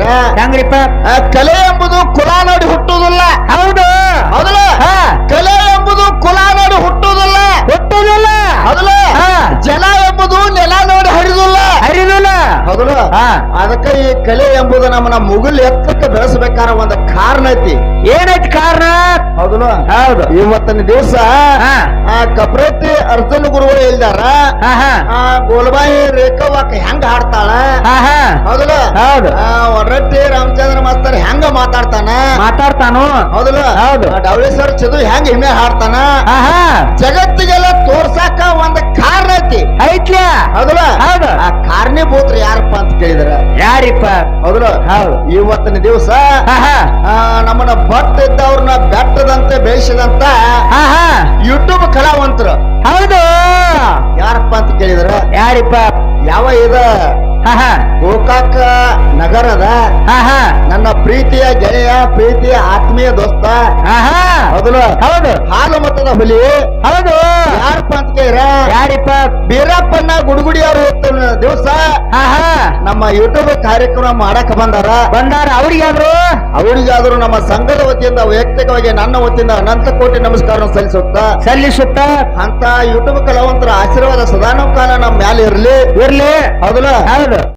ಹೆಂಗ್ರಿಪ್ಪ? ಕಲೆ ಎಂಬುದು ಕುಲ ನೋಡಿ ಹುಟ್ಟುವುದಿಲ್ಲ. ಹೌದು. ಹಾ. ಕಲೆ ಎಂಬುದು ಕುಲ ನೋಡಿ ಹುಟ್ಟುವುದಿಲ್ಲ. ಹುಟ್ಟುವುದಿಲ್ಲ. ಹಾ. ಜಲ ಎಂಬುದು ನೆಲ ನೋಡಿ ಹರಿದುಲ್ಲ. ಹರಿದಿಲ್ಲ. ಹಾ. ಅದಕ್ಕೆ ಈ ಕಲೆ ಎಂಬುದು ನಮ್ಮನ್ನ ಮುಗುಲ್ ಎತ್ತಕ್ಕೆ ಬೆಳೆಸಬೇಕಾರ ಒಂದು ಕಾರಣ ಐತಿ. ಏನೈತಿ ಕಾರಣ? ಹೌದಲ್ಲ ಹೌದು. ಇವತ್ತಿನ ದಿವಸ ಆ ಕಪ್ರತಿ ಅರ್ಜುನ ಗುರುಗಳು ಇಲ್ದಾರ. ಗೋಲ್ಬಾಯಿ ರೇಖವಾಕ ಹೆಂಗ್ ಹಾಡ್ತಾಳ? ಹಾ. ಹೌದಲ್ಲ? ಹೌದು. ಒಡ್ರಟ್ಟಿ ರಾಮಚಂದ್ರ ಮಾಸ್ತರ್ ಹೆಂಗ ಮಾತಾಡ್ತಾನ? ಮಾತಾಡ್ತಾನು. ಹೌದಲ್ಲ? ಹೌದು. ಆ ಡವಳೇಶ್ವರ ಚದು ಹೆಂಗ ಹಿಮೆ ಹಾಡ್ತಾನ? ಜಗತ್ತಿಗೆಲ್ಲ ತೋರ್ಸಾಕ ಒಂದ್ ಕಾರಣ ಐತಿ. ಐತ್ಲ. ಹೌದಲ್ಲ? ಹೌದು. ಆ ಕಾರಣೀಭೂತರು ಯಾರಪ್ಪ ಅಂತ ಕೇಳಿದ್ರ? ಯಾರಿಪ್ಪ? ಹೌದಲ್ಲ? ಹೌದು. ಇವತ್ತಿನ ದಿವಸ ನಮ್ಮನ್ನ ಭಟ್ ಇದ್ದವ್ರನ್ನ ಬೆಟ್ಟದಂತೆ ಬೇಯಿಸಿದಂತ ಯೂಟ್ಯೂಬ್ ಕಲಾವಂತರು. ಹೌದು. ಯಾರಪ್ಪ ಅಂತ ಕೇಳಿದ್ರ? ಯಾರಿಪ್ಪ? ಯಾವ ಇದ? ಗೋಕಾಕ ನಗರದ ಹಾ ಹಾ. ನನ್ನ ಪ್ರೀತಿಯ ಗೆಳೆಯ ಪ್ರೀತಿಯ ಆತ್ಮೀಯ ದೋಸ್ತ. ಹೌದಲ್ಲ? ಹೌದು. ಹಾಲು ಮತದ ಹುಲಿ. ಹೌದು. ಯಾರಪ್ಪ ಅಂತ ಕೇರ ಯಾರಿಪ್ಪ? ಬೀರಪ್ಪನ ಗುಡುಗುಡಿಯವರು ದಿವಸ. ಹಾ ಹಾ ನಮ್ಮ ಯೂಟ್ಯೂಬ್ ಕಾರ್ಯಕ್ರಮ ಮಾಡಕ್ ಬಂದಾರ? ಬಂದಾರ ಅವ್ರಿಗಾದ್ರು? ಅವರಿಗಾದರೂ ನಮ್ಮ ಸಂಘದ ವತಿಯಿಂದ ವೈಯಕ್ತಿಕವಾಗಿ ನನ್ನ ವತಿಯಿಂದ ಅನಂತ ಕೋಟಿ ನಮಸ್ಕಾರ ಸಲ್ಲಿಸುತ್ತ? ಸಲ್ಲಿಸುತ್ತ? ಅಂತ ಯೂಟ್ಯೂಬ್ ಕಲಾವಂತರ ಆಶೀರ್ವಾದ ಸದಾನು ಕಾಲ ನಮ್ಮ ಮ್ಯಾಲೆ ಇರ್ಲಿ. ಇರ್ಲಿ. ಹೌದಲ್ಲ? ಹೌದು.